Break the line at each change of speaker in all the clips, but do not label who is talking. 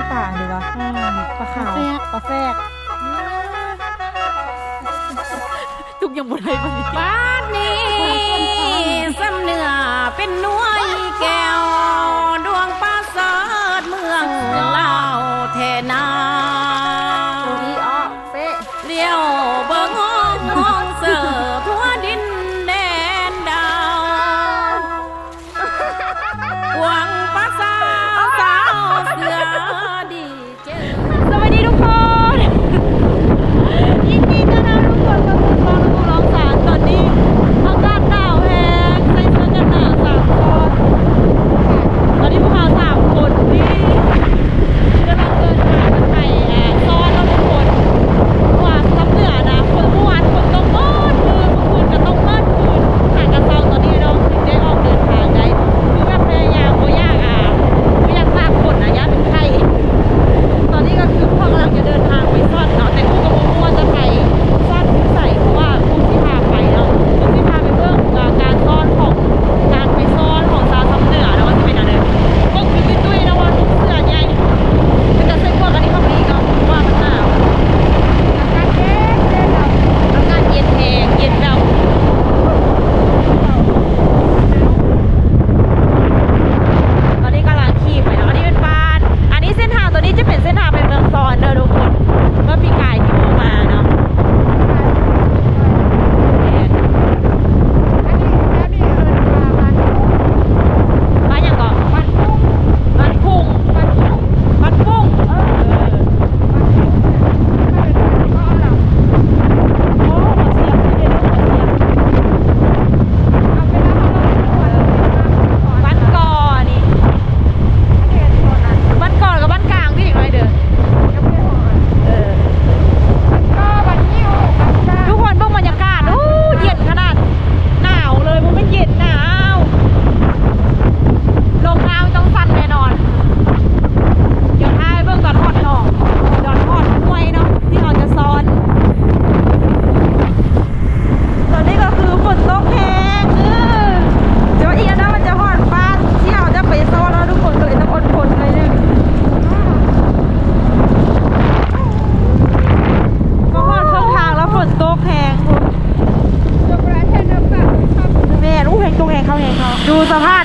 นี่ป่าเลยวะ
อ่า
ปลาขาว
แฟก
ปลาแฟกทุกยังบ่ได้บ่ได้
บ้านนี้สำเนื้อเป็นหน่วยแก้ว ดวงประเสริฐเมืองเล่า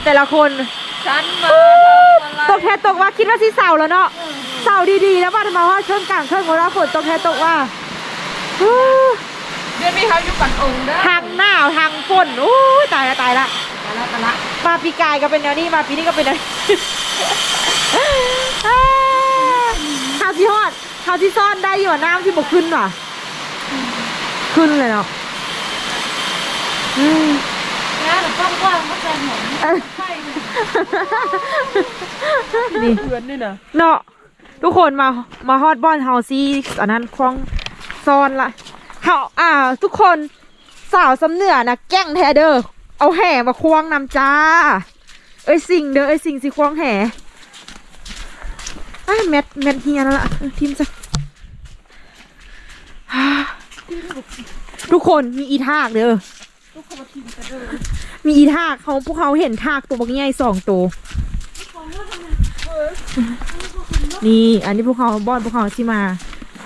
แต่
ละคน
ฉันมา
ตกแทตกว่าคิดว่าสิเสาแล้วเนาะเสาดีๆแล้วว่าทำไมว่าช่วงกลางเครื่องของเราฝนตกแทตกว่าฮู้
เดือนมีเขาอยู่ปันองค์เด้อ
ทางหนาวทางฝนอู้ยตายละตายละ
มาละมาละ
มาปีกายก็เป็นแนวนี้มาปีนี้ก็เป็นแนวนี้อ้าข้าวที่ฮอดข้าวที่ซ่อนได้อยู่อะน้ำที่บกขึ้นว่ะขึ้นเลยเนาะอืม
งานกว้างๆก็จะเห็น
เอ้ย
ใช่
นี่
เพื่อนนี่นะ
เนาะทุกคนมามาฮอดบอนเฮาซีอันนั้นคล้องซอนละเฮาอ่า ทุกคนสาวสำเหนือนะแกล้งแทเด้อเอาแห่มาควงนำจ้า เอ้ยสิงเด้อเอ้ยสิงสิควงแห่ไอะแมทแมทเฮียนละทีมจ้ะฮ่าทุกคนมีอีทากเด้อ มีอีทากเขาพวกเขาเห็นทากตัวบักใหญ่สองตัว นี่อันนี้พวกเขาบอนพวกเขาที่มา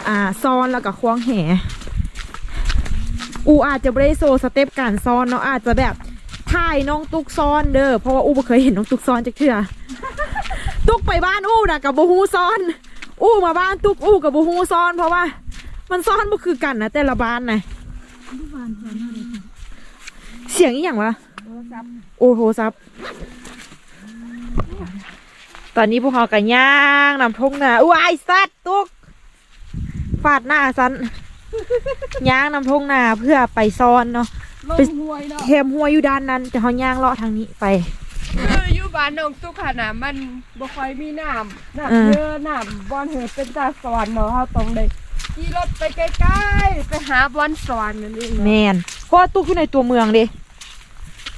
อ่าซ้อนแล้วก็ควงแหอูอาจจะไม่ได้โซสเต็ปการซ้อนเนาะอาจจะแบบถ่ายน้องตุกซ้อนเด้อเพราะว่าอูไม่เคยเห็นน้องตุกซ้อนจากเถื่อตุกไปบ้านอูนะกับบูฮูซ้อน อูมาบ้านตุกอูกับบูฮูซ้อน เพราะว่า มันซ้อนบ่คือกันนะแต่ละบ้านนะ เสียงอีหยังวะโอ้โหซับตอนนี้พวกเขากันย่างนำทงนาอุ้ยสัตว์ตุกฟาดหน้าสันย่างนำทงนาเพื่อไปซ้อนเนาะ
ลง
ไป
ห้วยเนาะ
เทมหัวอยู่ด้านนั้นแต่เขาย่างเลาะทางนี้ไป
คืออยู่บ้านน้องตุ๊กค่ะนะมันบ่ค่อยมีน้ำน้ำ
เออ
เยอะน้ำบอนเหือเป็นตาสวรรค์เนาะเขาต้องได้ ขี่รถไปใกล้ๆไปหาบอนสวรรค์นั่นเอง
แม
เนาะ
นเพราะว่าตุกอยู่ในตัวเมืองเดิ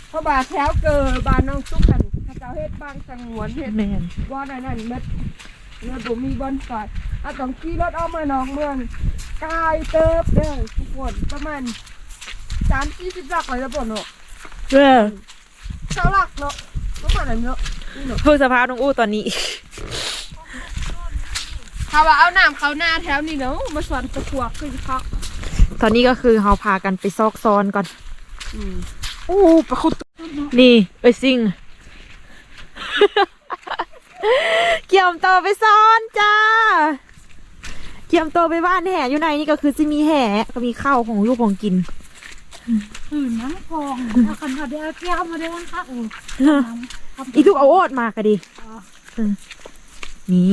เพราะว่าแถวเกิดบ้านน้องตุ๊กกันเขาเจ้าเฮ็ดบางสังหวนเฮ็ด
แมน
บอนอันนั้นเม็ดเมื่อบ่มีบอนสวรรค์เอาต้องขี่รถเอามานอกเมืองไกลเติบเด้อทุกคนประมาณสามสี่สิบหลักเลยแล้วบ่เนาะ
เออ
เท่าหลักเนาะประมาณนั้นเนาะนี่เนาะ
เพื่อสภาพน้องอู้ตอนนี้
ถ้าว่าเอาน้ำเขาหน้าแถวนี้เนาะมาสวนตะกัวขึ้นเขา
ตอนนี้ก็คือเราพากันไปซอกซอนก่อน
อืม
โอ้ประคุดนี่ไปซิงเกี่ยมโตไปซ้อนจ้า เกี่ยมโตไปบ้านแห่อยู่ในนี่ก็คือจะมีแห่ก็มีข้าวของลูกของกิน
อื่นน้ำพองถ้าคนเขาได้เอาแก้วมาได้บ้างคะโอ้
อีทุกเอาโอดมากะดิเออนี่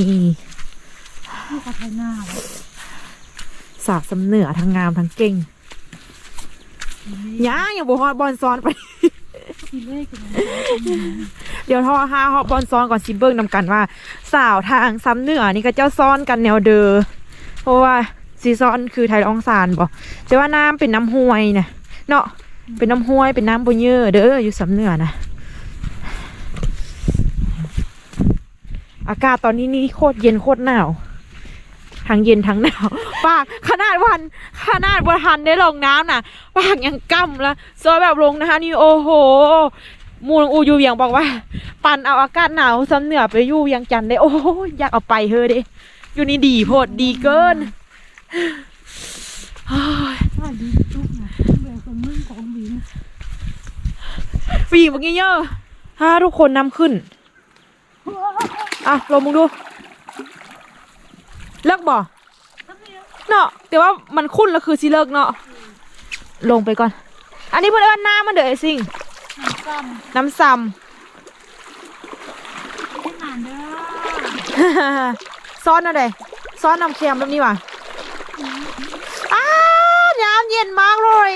ลูกเขาไทยหน้า
สาวสำเหนือทั้งงามทั้งเก่งย่างอย่างบฮอดบอลซ้อนไป
ทีเลขกัน
เดี๋ยวทอห้าฮอบบอลซ้อนก่อนซิเบิ้งนำกันว่า สาวทางซ้ำเหนือนี่ก็เจ้าซ้อนกันแนวเดอเพราะว่าซีซ้อนคือไทยอองซานบอกแต่ว่าน้ำเป็นน้ำห้วยนะเนาะเป็นน้ำห้วยเป็นน้ำบนเยอะเด้ออยู่ซ้ำเหนือนะอากาศตอนนี้นี่โคตรเย็นโคตรหนาว ทั้งเย็นทั้งหนาวปากขนาดวันขนาดวันทันได้ลงน้ำน่ะปากยังกำแล้วซอยแบบลงนะคะนี่โอ้โหมูลอูยูเวียงบอกว่า ปั่นเอาอากาศหนาวซ้ำเหนือไปอยู่เวียงจันได้ โอ้ยอยากเอาไปเฮอเด้อยู่นี่ดีโพดดีเกินเฮ้ย
ถ้าดีทุกนะแบบคนมึงของบิน
ฟีเมื่อกี้เยอะถ้าทุกคนนำขึ้น อะลงมึงดู เลิกบ่เนาะแต่ว่ามันคุ้นแล้วคือสิเลิกเนาะลงไปก่อน อันนี้เพื่อนเอิ้นน้ำมันเด้อไอ้สิ่ง
ซ้
น้ำซ้ำ
ที่นานเด้อำ
ซ้อนอะไรซ้อนน้ำเค็มแบบนี้ว่ะอ้าวน้ำเย็นมากเลย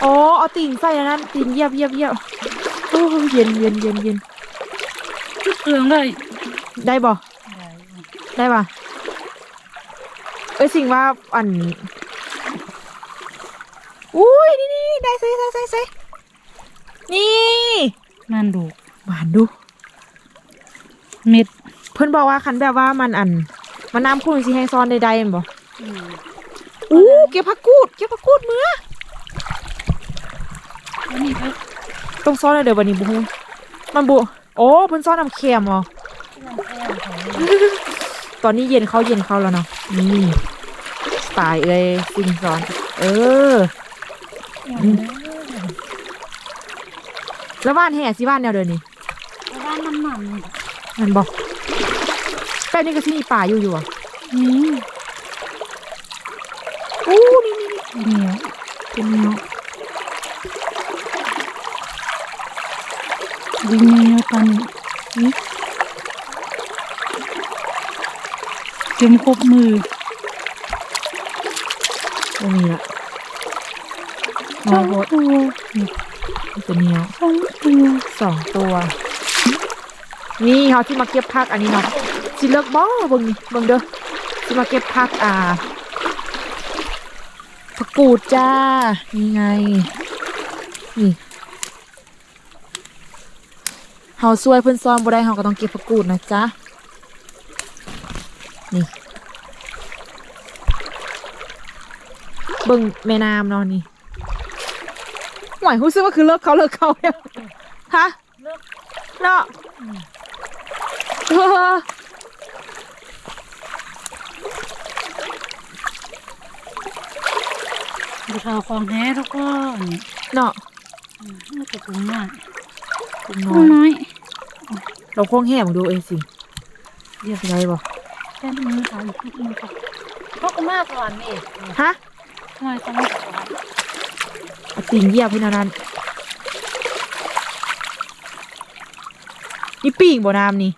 โอ้เอาตีนใส่อันนั้นตีนเหยียบเหยียบเหยียบโอ้เย็นเย็นเย็นเย็น
เตืองเลย
ได้บ่ ได้ป่ะเอ้ยสิ่งว่าอันอุ้ยนี่นี่นี่ได้ใส่ใส่ใส่ใส่นี่
นั่นดู
หวานดู
เม็ด
เพื่อนบอกว่าคันแบบว่ามันอัน มันน้ำคุณสิแห้งซ้อนใดๆแมันบ่อู้เก็บผักกูด เก็บผักกูดเมื่อ
อันนี้ก็
ต้องซ้อนเลยเดี๋ยววันนี้บุ้งมันบุ โอ้เพิ่นซ้อนน้ำเค็มเหรอ ตอนนี้เย็นเขาเย็นเขาแล้วเนาะนี่สไตล์เอ้ยสิ่งซ้อน เออแล้วบ้านแห่สิบ้านแนวเดินนี่
ร้านน้ำมัน
มันบอกแป๊บนี้ก็สิมีป่าอยู่อยู่อะ
นี่
อู้นี่นี่นี่
เหนียว
เป็นเนาะ
ดินเหนียวตอนนี้เต็ม ครบมือ
ตรงนี้ละ
สองตัว
มันจะเหนียว
สองตัว
สองตัว นี่เขาที่มาเก็บผักอันนี้เนาะสิเลิกบ่เบิ่งนี่เบิ่งเด้อที่มาเก็บผักอ่าผักกูดจ้านี่ไง นี่เฮาช่วยเพิ่นซ้อมบ่ได้เฮาก็ต้องเก็บผักกูดนะจ๊ะ เบิ่งแม่น้ำเนาะนี่หวยรู้สึกว่าคือเลิกเขาเลิกเขาเนี่ยฮะเนาะเออ
ดูข่าวของแท้ทุกคน
เนาะ
นี่ก็ถุงน้อย
ถุง
ถุ
น้อง
น้อย
เราโค้งแห่มดูเองสิเรียกไรบ่
แค่มือขายทุกมือก็พกมากก่อนนี่
ฮะ
ทำไมต้องก่อน
เอาตีนเหยียบพี่นานันนี่ปีงบ่น้ำนี่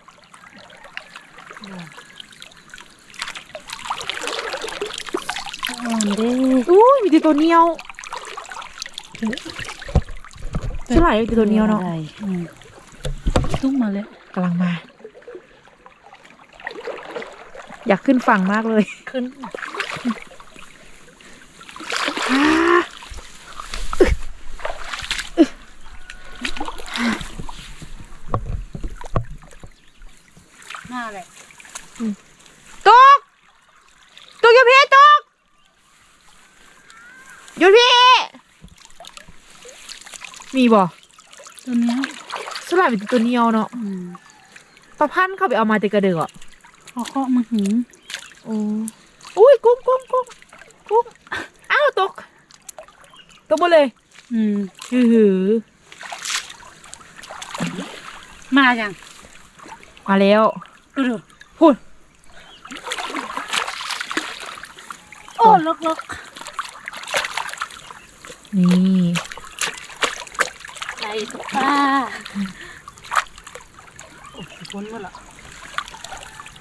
อ่อนเด้
อุ้ยมีแต่ตัวเหนียวใช่ไหมมีแต่ตัวเหนียวเนาะ
อืมตุ้มมาเลย
กำลังมา อยากขึ้นฝั่งมากเลย
ขึ้น
อ่า
หน้าเลย
ตกตกอยู่พี่ตกอยู่พี่ มีบ่
ตัวเนี้ย
สลายเป็นตัวเหนียวเนาะ
อืม
ประพันธ์เข้าไปเอามาแต่กระเดือก
เขาเคาะมาหิง
โอ้อุ้ยกุ้งกุ้งกุ้งกุ้งอ้าวตกตกหมดเลย
อืม
ฮือหือ
มาอย่าง
มาแล้ว
ดูดู
พูด
โอ้ลกลก
นี่
ใจ ตกปลาโอ้ยพ้นหมดละ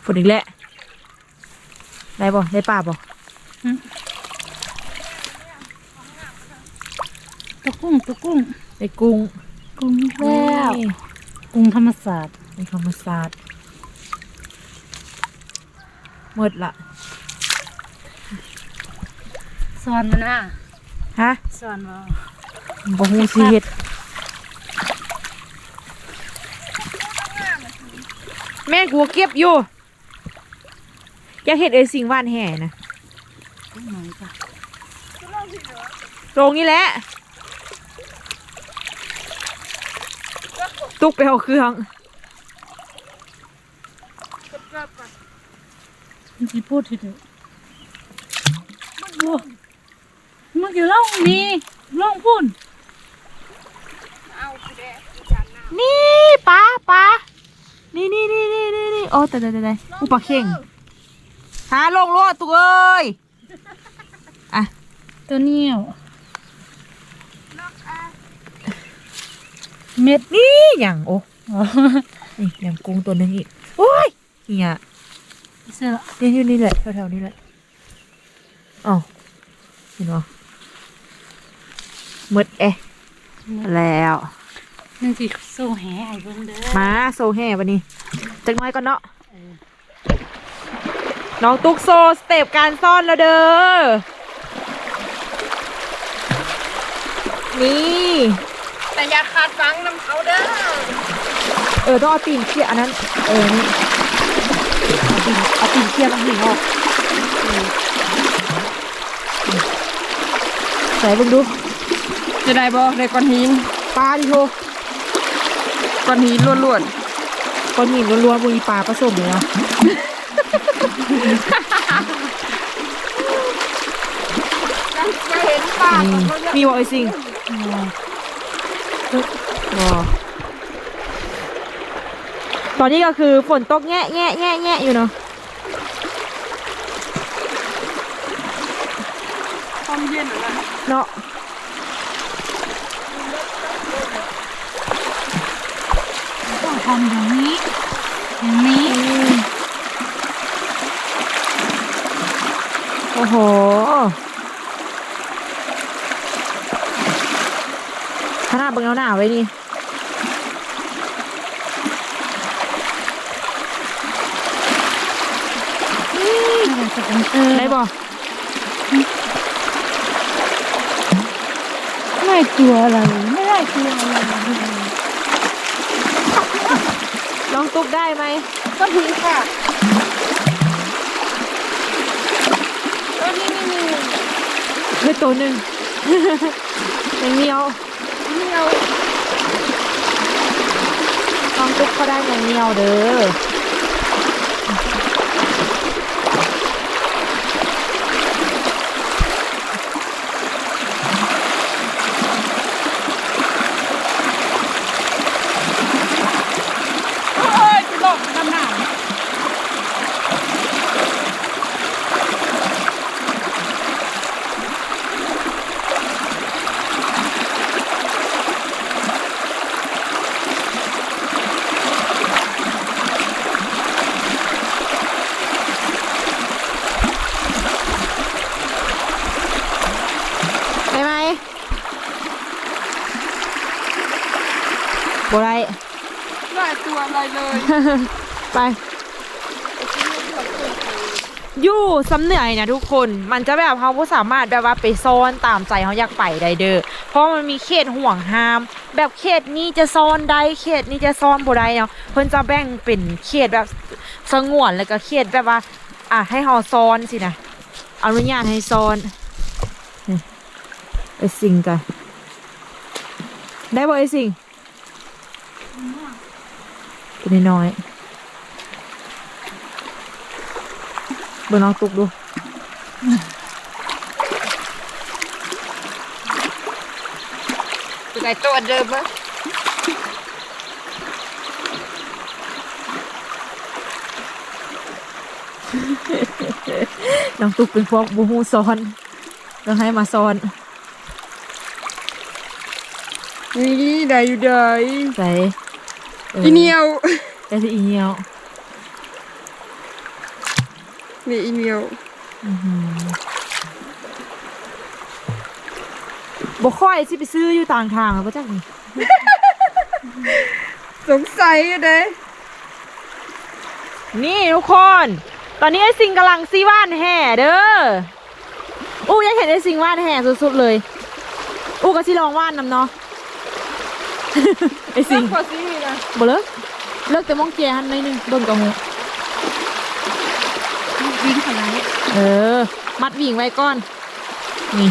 พูดอีกแล้วได้บ่ได้ป่าบ่
ตะกุ้งตะกุ้ง
ได้กุ้ง
กุ้งแล้ว
นี่
กุ้งธรรมศาสตร์
ในธรรมศาสตร์หมดละ
สอนมันนะ
ฮะ
สอนว่า
บ่ฮู้สิเฮ็ด แม่กูเก็บอยู่อยากเฮ็ดเอ้ยสิ่งว่านแห่นะ
กุ้งหน่อยจ้ะ
ตรงนี้แหละ ตุกไปเอาเครื่อง
มันจะพูดทีเดียวมันบวมันอยู่ล่องนี้ล่องพุ่น
นี่ปลาปลา นี่นี่นี่นี่นี่นี่โอ้แต่แต่แต่อุปลาเข่งหาลงรถตุกเอ้ยอะ
ตัวเหนี้ยวเม็ด
นี่อย่างโอ้
อ๋อ
นี่อย่างกุ้งตัวหนึงอีกโอ้ยเหี้ย
เสื้อ
นี่อยู่นี่แหละแถวๆนี้แหละอ๋อเห็นบ่หมดเอะแล้ว
นั่นสิโซ่แหไอ้เบิ่งเด้อ
มาโซแห่วันนี้จักหน้อยก่อนเนาะน้องตุ๊กโซสเต็ปการซ่อนแล้วเด้อนี่
แต่อย่าขาดฟังน้ำเขาเด้อ
เออต้องเอาตีนเคี่ยอันนั้น เออนี่เอาตีนเอาตีนเคี่ยบางทีออกใส่เบิ่งดู
จะได้บ่ได้ก้อนหิน
ปลาดิโท
ก้อนหินล้วน
ก้อนหินล้วนๆบนปลาผสมเลยนะ
ๆจะเห็นปลา
นี่มีบอกไอ้สิงบอตอนนี้ก็คือฝนตกแง่แง่แง่แง่อยู่เนาะ
ความเย็นอะไร
เนาะ
ต้อง ทำอย่างนี้อย่างนี้
อืมโอ้โห ขนาดเบิ่งเอาหน้าไว้นี่
อะไรสปอนเซอร์
ได้บ่
ไม่กลัวอะไร ไม่ได้กลัวอะไร
น้องตุ๊กได้ไหม
ก้อนหินค่ะก้อนหินนี่นี่
เฮ้ยตัวหนึ่งยังเหนียว
นี่เอา
น้องตุ๊กเขาได้อย่างเหนียวเด้อ
เอ้ยจะบอกดำน้
ได้ไหมบ่ได้ำ
ได้ตัวอะไรเลย
ไปอยู่สำเหนื่อยนะทุกคน มันจะแบบเขาสามารถแบบว่าไปซ่อนตามใจเขาอยากไปได้เด้อ เพราะมันมีเขตห่วงห้าม แบบเขตนี้จะซ่อนได้เขตนี้จะซ่อนบ่ได้เนาะ เพิ่นจะแบ่งเป็นเขตแบบสงวนแล้วก็เขตแบบว่า อะให้เฮาซ่อนสินะ อนุญาตให้ซ่อนไอ้สิงกันได้บ่ไอ้สิง ตัวน้อยๆเบิ่งน้องตุกดู
จะได้ตัวเดิมมั้ย
น้องตุกเป็นพวกบูฮูซ้อนต้องให้มาซ้อน
นี่ได้อยู่ได้
ใส่ ออ
อีเหนียว
แต่สิอีเหนียว
นี่อีเหนียว
อื้อหือบ่ค่อยสิไปซื้ออยู่ต่างทางแล้วบ่จักนี่
สงสัยอะเด้
นี่ทุกคน ตอนนี้ไอ้สิงกำลังซีว่านแห่เด้อ อู้ยังเห็นไอ้สิงว่านแห่สุดๆเลย อู้ก็สิลองว่านนำเนาะไอ้สิง
พอสินะ
บ่เลิกเลิกแต่มองเกียร์หันหน่อยหนึงเบิ่งกับหู
วิ่งขนาดนี้
เออ มัดวิ่งไว้ก่อน นี่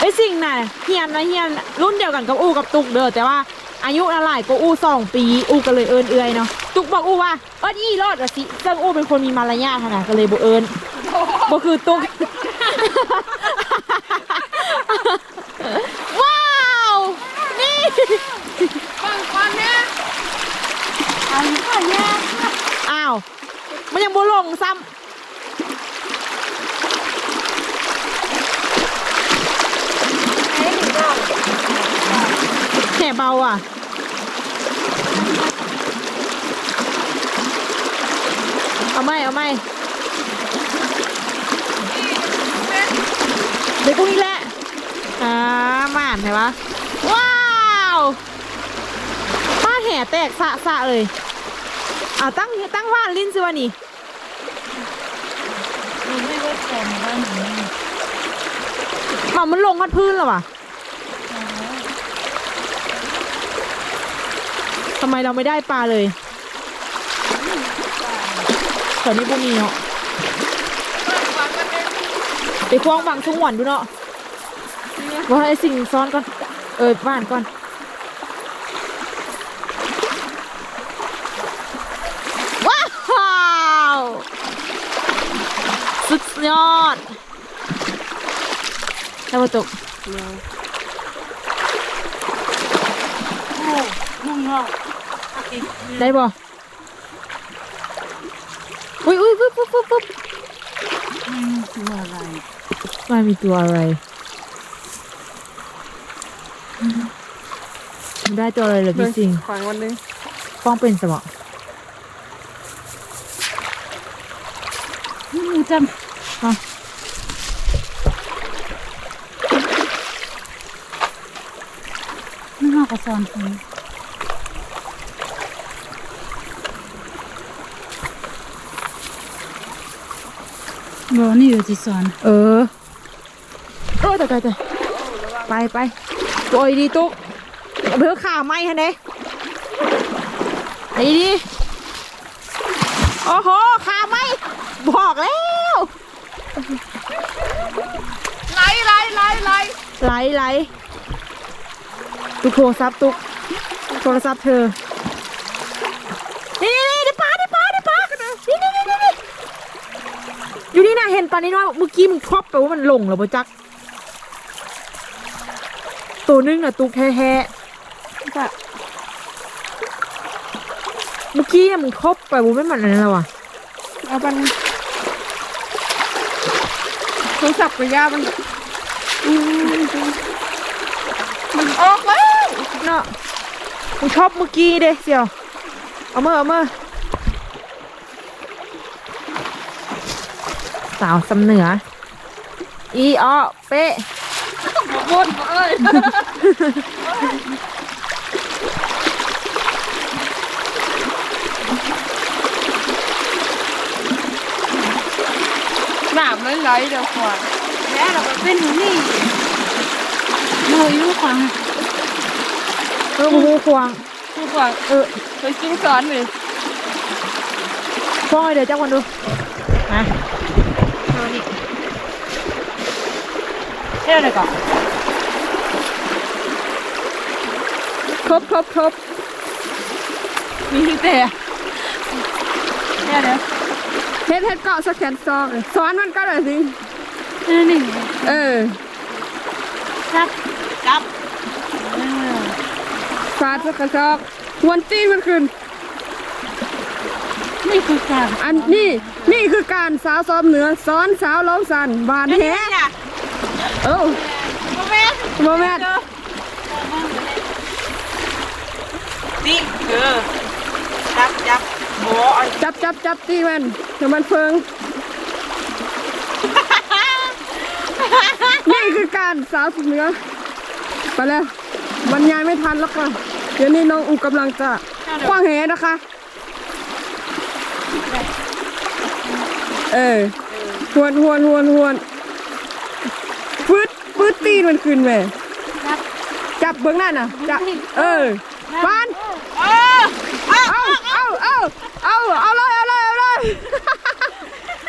ไอ้สิงน่ะเฮียนนะเฮียนรุ่นเดียวกันกับอู้กับตุกเด้อแต่ว่าอายุละหลายก็อู้สองปีอู้ก็เลยเอินเอื่อยเนาะตุกบอกอู้ว่าเอินอีรอดอะสิซึ่งอู้เป็นคนมีมารยาทขนาดก็เลยบ่เอินบ่คือตุก ว้าว นี่
ฟังก่อนเนี่ยอันนี้ค่ะเนี่ย
อ้าว มันยังบ่ลงซ้ำแห่เบาอะ เอาไหมเอาไหมเดี๋ยวกูนี่แหละ อ่าหมานใช่ปะว้าวป้าแห่แตกสะสะเลย อ่าตั้งตั้งว่านลิ้นสิวะนี่
ไม่ว่าแฟนบ้านนี้
หมามันลงมัดพื้นแล้ววะทำไมเราไม่ได้ปลาเลยแถวนี้พวกนี้เนาะไปคว้างฝังสุ่งหวนดูเนาะว่าให้สิ่งซ้อนก่อน เออบ้านก่อน ว้าว สุด ยอดแล้วมาตก
นุ่งเนาะ
ได้บ่อุ้ยอุ้ยปุ๊บปุ๊บปุ๊บปุ๊บ
ตัวอะไร
ไม่มีตัวอะไรไม่ได้ตัวอะไรเลยพี่สิง
ขวางวันหนึง
ป้องเป็นสมอง
นี่จ
ฮะำ
นี่นอกกระสอนคนบอนี่อยู่ที่สอน
เออโอ้ยตายตายตายไปไปตัวดีตุ๊กเบื่อข่าวไหมฮะเด้ไอ้ดีโอ้โหข่าวไหมบอกแล้ว
ไล่ไล่ไล่ ไล่
ไหลไหลตุกโทรศัพท์ตุกโทรศัพท์เธอ นี่นี่ได้ปลาได้ปลาได้ปลานี่นี่นี่นี่อยู่นี่นะเห็นปลานี้น้อยเมื่อกี้มึงครอบไปว่ามันหลงเหรอปะจัก ตัวนึงน่ะตุกแท้ๆ
จ้ะ
เมื่อกี้อะมึงครบไปว่าไม่มันอะไรแล้วอะ
เอาบันโทรศัพท์กับยามัน มันออกแล้ว
เนาะมึงชอบเมื่อกี้เด้เสี่ยว เอามาเอามาสาวสำเหนือ อีออเป๊ะ
บนเอ้ยหนามไหลๆเดี๋ยวขวา
แล้วเราก็เป็นอยู่นี่เราอยู่ขวาง
เออหูควาง
ผู้ขวาง
เออ
ไปกินสอนเลย
ฟ้องให้เดี๋ยวจ้าวันดูมาเอานี่เท่าไหร่ก่อนครบครบครบมีแต่เนี่ยเดี๋ยว
เฮ็ดเฮ็ดเกาะสักแขนซอกเลยซ้อนมันก็เลยสิ
นี่นี่
เออ
จับจับ
ฟาดสักกระซอกหวนตีนมันขึ้น
นี่คือการ
อันนี้นี่คือการสาวซ้อมเหนือซ้อนสาวร้องสันบานแฮเอ้า
โมเมนต์
โมแมน
นี่คือจับจับโบอัน
จับจับจับตีมันเดี๋ยวมันเฟิง นี่คือการสาวสุดเหนือไปแล้วบรรยายไม่ทันแล้วค่ะ เดี๋ยวนี้น้องอูกำลังจะคว้างแหนะคะ เออหวนหวนหวนหวนฟืดฟืดตีนมันขึ้นแม่
จับ
จับเบื้องหน้าน่ะจับเออฟัน
เออเอา
เอาเอาเอาเอาเอาเลยเอาเลยเอาเลย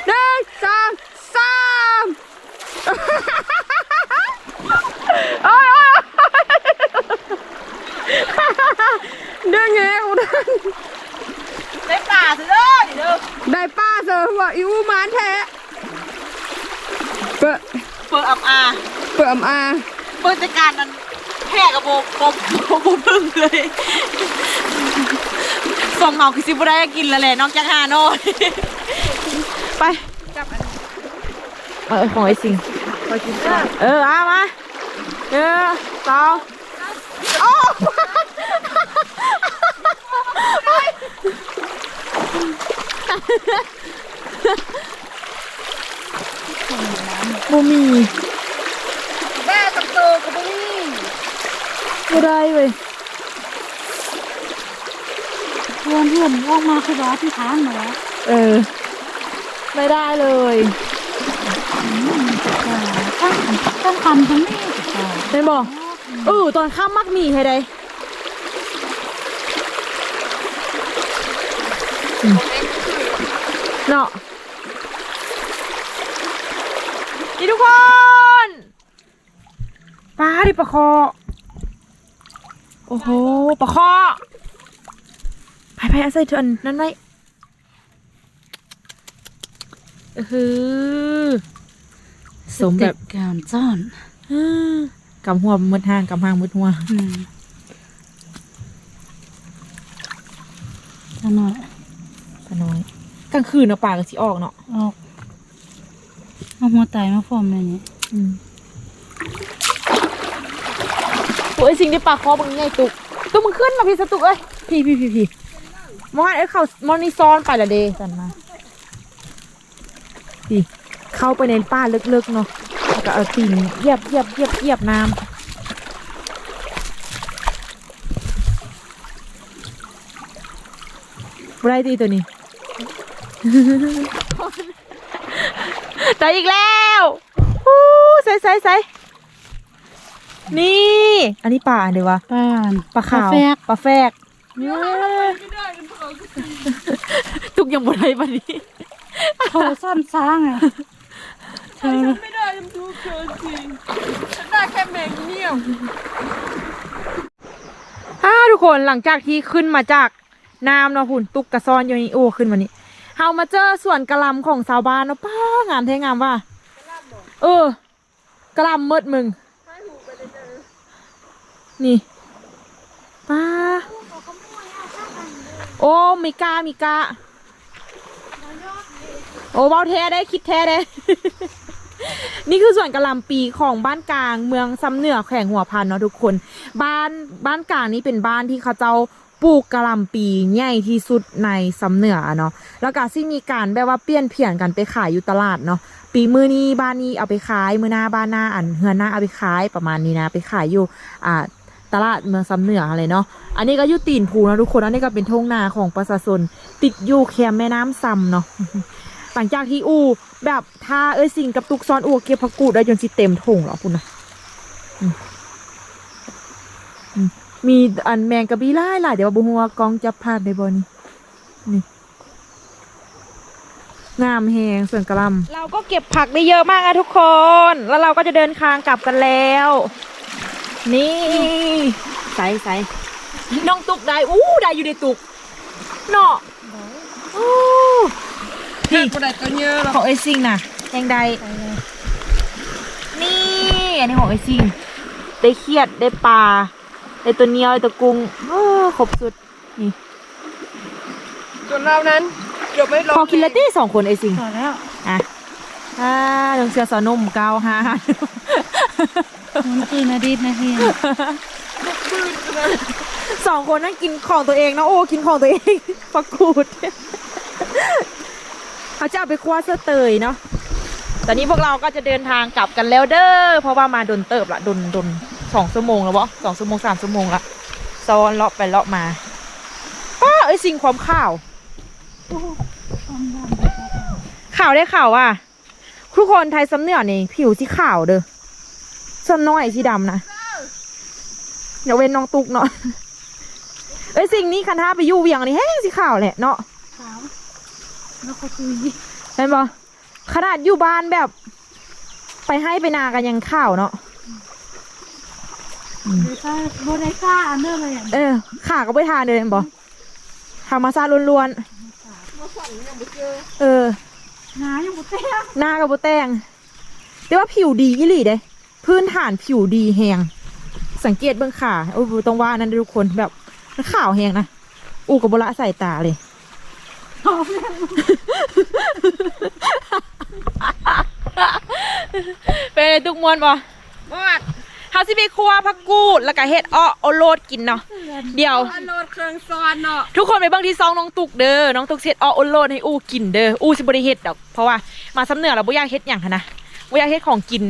หนึ่งสองสามโอ้ยโอ้ย ดึงแหงอุดัน
ได้ป่าสิเลยเด้อ
ได้ป้าเสริมว่าอิวหมานแท้เปิด
เปิดอับอา
เปิดอำอา
เปิดจัดการนั้นแพ้กับโบโบโบโบพึ่งเลยส่งเหงาคือซิบุได้กินแล้วแหละนอกจากฮานอยไป
จับอัน
เออของไอ้สิง
คอยกินข้าว
เออเอามาเออสองโอ้ บูมี
แม่ตับโตกับบุ้ง
บ่ได้เว้ย
เพื่อนเพื่อนออกมาคือว่าที่ทานมาแล้ว
เออ ไม่ได้เลย
ตั้งตั้งคำตรงนี้
เป็นบอกเออตอนข้ามมักมีให้ได้อืม เนาะนี่ทุกคนปลาดิปลาคอ โอ้โหปลาคอไปไปเอาใส่เถอะอันนั้นไว้เออหือสมแบบ
การซ่อน
อ่ากำหัวมืดห้างกำหางมืดหัว
อืมจะหน่อย
ปลาน้อย กลางคืนเนาะปลาก็สิออกเนาะ
ออกเอาหัวไตมาฟอมเลยนี่
อืมโอ้ยสิ่งที่ปลาคอมึงไงตุกตุกมึงขึ้นมาพี่สตุกเอ้ยพี่พี่พี่พี่มอนเอ้ยเขามอนนี่ซ้อนไปละเดสันมาพี่เข้าไปในป่าลึกๆเนาะแล้วก็เอาตีนเหยียบเหยียบเหยียบเหยียบน้ำไรตีตัวนี้ แต่อีกแล้วฮู้ใส่ใส่ใส่นี่ อันนี้ปลาเดี๋ยววะ
ป้าน
ปลาขาว
แฟก
ปลาแฟกเนี่ยทุกอยังบ่ได้ปะนี้
โทรซ่อนซ้างอะเธอ
ไม่ได้ทำดูเกินจริงฉันได้แค่แมงเมี่ยว
อ่าทุกคนหลังจากที่ขึ้นมาจากน้ำเนาะหุ่นตุกกระซอนอยู่นี่โอ้ขึ้นมานี่ เฮามาเจอสวนกะหลำของชาวบ้านเนาะป้างามแท้งามว่ะเออกะหลำเมิดมึงนี่ป้าโอ้มีกามีกาโอ้เบาแท้ได้คิดแท้ได้ นี่คือส่วนกะหลำปีของบ้านกลางเมืองซ้ำเหนือแขวงหัวพันเนาะทุกคน บ้านบ้านกลางนี้เป็นบ้านที่เขาเจ้า ปลูกกะหล่ำปีใหญ่ที่สุดในซำเหนือเนาะแล้วก็ที่มีการแบบว่าเปลี่ยนเพียนกันไปขายอยู่ตลาดเนาะปีมือนี้บ้านนี้เอาไปขายมือหน้าบ้านหน้าอันเฮือนหน้าเอาไปขายประมาณนี้นะไปขายอยู่อ่าตลาดเมืองซำเหนืออะไรเนาะ อันนี้ก็อยู่ตีนภูนะทุกคน อันนี้ก็เป็นทงนาของประชาชนติดอยู่แคมแม่น้ำซ้ำเนาะ หลังจากที่อูแบบท่าเอ้ยสิงกับตุกซอนอูเก็บผักกูดได้จนสิเต็มถุงแล้วพุ่นะ มอืมมีอันแมงกะบี้ไล่หลายเดี๋ยวว่าบุหัวากองจับภาพได้บนี่นี่งามแหงส่วนกระหลำเราก็เก็บผักได้เยอะมากนะทุกคน แล้วเราก็จะเดินทางกลับกันแล้ว นี่ใส่ใส่น้องตุกได้อู้ได้อยู่ในตุกเนาะอู้ที่
บ่ได้ตัวเยอะหรอก
ของไอซิงน่ะแยังใดนี่อันนี้ของไอซิงได้เครียดได้ปลา ได้ตัวเหนียวได้ตัวกุ้งเออครบสุด นี่
ส่วนเรานั้นเกือบไม่ลง
พอกินแล้วตี้สองคนไอซิง
พอแล้ว
อะอ่าเรื่องเสือสอนมเกาฮา
มันคือนาดิษนะพี่
สองคนนั่งกินของตัวเองนะโอ้กินของตัวเองฟักกูดเขาจะเอาไปคว้าเสื้อเตยเนาะตอนนี้พวกเราก็จะเดินทางกลับกันแล้วเด้อเพราะว่ามาดนเติบละดนดน สองชั่วโมงแล้ววะสองชั่วโมงสามชั่วโมงละซ้อนเลาะไปเลาะมาป้าเอ้ยสิ่งความข่าวข่าวได้ข่าวว่าทุกคนไทยสำเนียงนี่ผิวสีขาวเด้อส่วนน้อยสีดำนะเดี๋ยวเว้นน้องตุกเนาะเอ้ยสิ่งนี้คันท่าไปอยู่เวียงนี่แห้งสีขาวแหละเนาะ
ขาวแล้วก็คือ
เห็นปะขนาดอยู่บ้านแบบ ไปให้ไปนากันยังข้าวเนาะ
เดี๋ยวก็โบได้ซ่าอันเดอร์เลยอะ
เออขาก็ไปทานเลยเห็นปะธรรมชาติล้วนๆเออ
หายังบ่เต้ง
หน้ากับโบแตงแต่ว่าผิวดีอีหลีเด้ พื้นฐานผิวดีแหงสังเกตเบื้องขาโอ้ยบ่ต้องว่านั่นเด้อทุกคนแบบมันขาวแหงนะอูกับโบละใส่ตาเลยเป็นไงทุกมวนปะ
บอด
เฮาสิไปครัวผักกูดแล้วก็เฮ็ดอ้อโอโลดกินเนาะเดี๋ยว
อันโหลดเครื่องซ้อนเนาะ
ทุกคนไปเบิ่งที่ซองน้องตุกเด้อน้องตุกเฮ็ดอ้อโอโลดให้อู้กินเด้ออู้สิบ่ได้เฮ็ดดอกเพราะว่ามาสำเนือเราบ่อยากเฮ็ดหยังหั้นนะบ่อยากเฮ็ดของกิน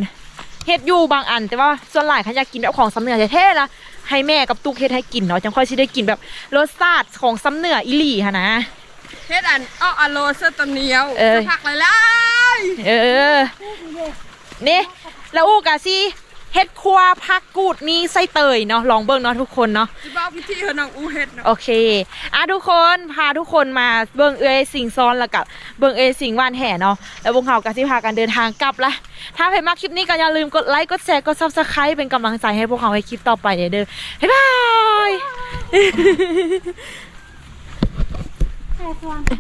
เฮ็ดอยู่บางอัน แต่ว่าส่วนหลายคันอยากกินแบบของสำเนือแท้ๆนะให้แม่กับตุกเฮ็ดให้กินเนาะจังค่อยสิได้กินแบบรสชาติของสำเนืออีหลีหั่นนะ
เฮ็ดอันเอาอันโหลดเสื้อตัวเหนียว
เออ
จะพักเลยล่ะ
เออนี่แล้วอู้กะสิ เฮ็ดครัวผักกูดนี่ไส้เตยเนาะลองเบิ่งเนาะทุกคนเนาะ
จะบอกวิธีเฮาน้องอูเฮ็ดเนาะ
โอเคอะทุกคนพาทุกคนมาเบิ่งเอยสิงซ้อนแล้วกับเบิ่งเอยสิงวานแห่เนาะแล้ววงเขาก็สิพากันเดินทางกลับละถ้าใครมาคลิปนี้ก็อย่าลืมกดไลค์กดแชร์กด subscribe เป็นกำลังใจให้พวกเขาให้คลิปต่อไปเด้อบ๊ายบาย
แค่ควาง